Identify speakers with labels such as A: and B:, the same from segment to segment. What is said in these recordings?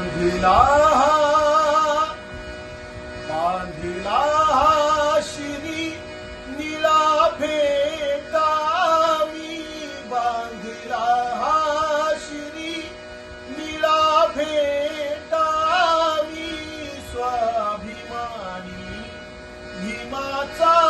A: बांधिला बांधिला श्री निळा फेटा मी बांधिला श्री निळा फेटा मी स्वाभिमानी भीमाचा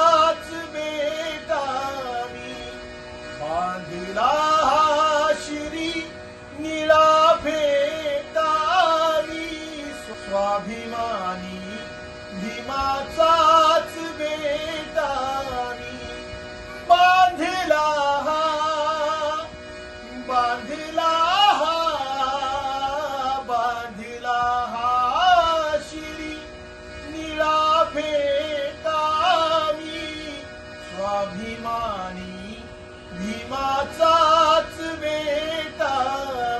A: भीमाचाच बेटा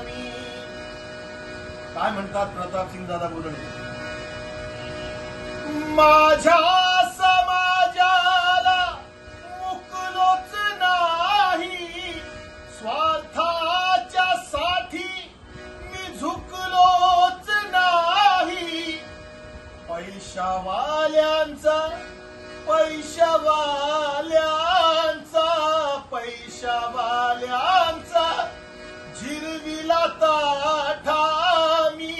A: मी. काय म्हणतात प्रताप सिंग दादा बोलणे? माझ्या समाजाला मुकलोच नाही. स्वार्थाच्या साठी मी झुकलोच नाही. पैशावाल्यांचा पैशावाल्या पैशावाल्यांचा झिरविला ताठा. मी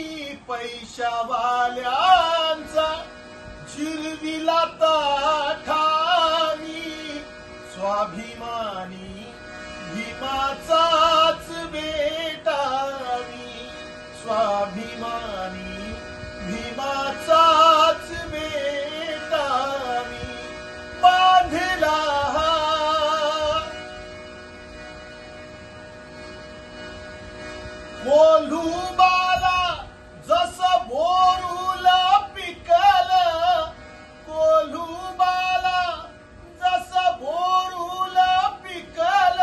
A: पैशावाल्यांचा झिरविला ताठा. मी स्वाभिमानी भीमाचा कोल्हुबाला जस बोरूला पिकल कोल्हुबाला जस बोरूला पिकल.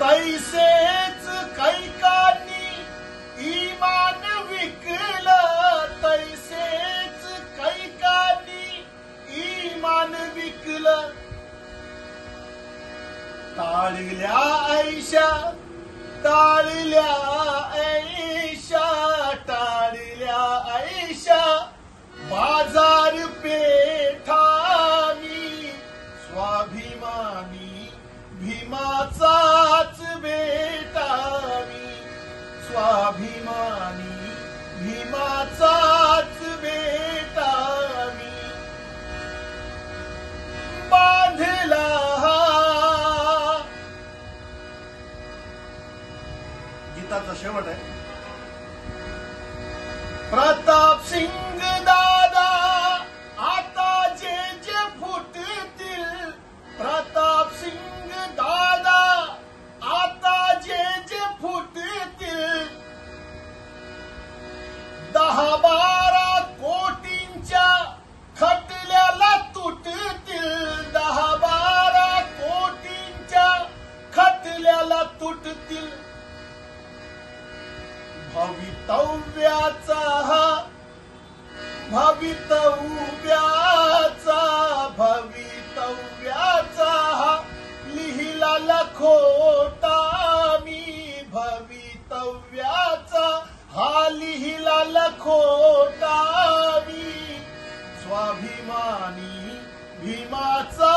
A: तैसेच टाळल्या ऐशा टाळल्या ऐशा टाळल्या ऐशा. बाजार गीताचा शेवट आहे. प्रताप सिंग भवितव्याचा हा. भवितव्याचा भवितव्याचा हा. लिहिला लखोटा मी. भवितव्याचा हा लिहिला लखोटा मी. स्वाभिमानी भीमाचा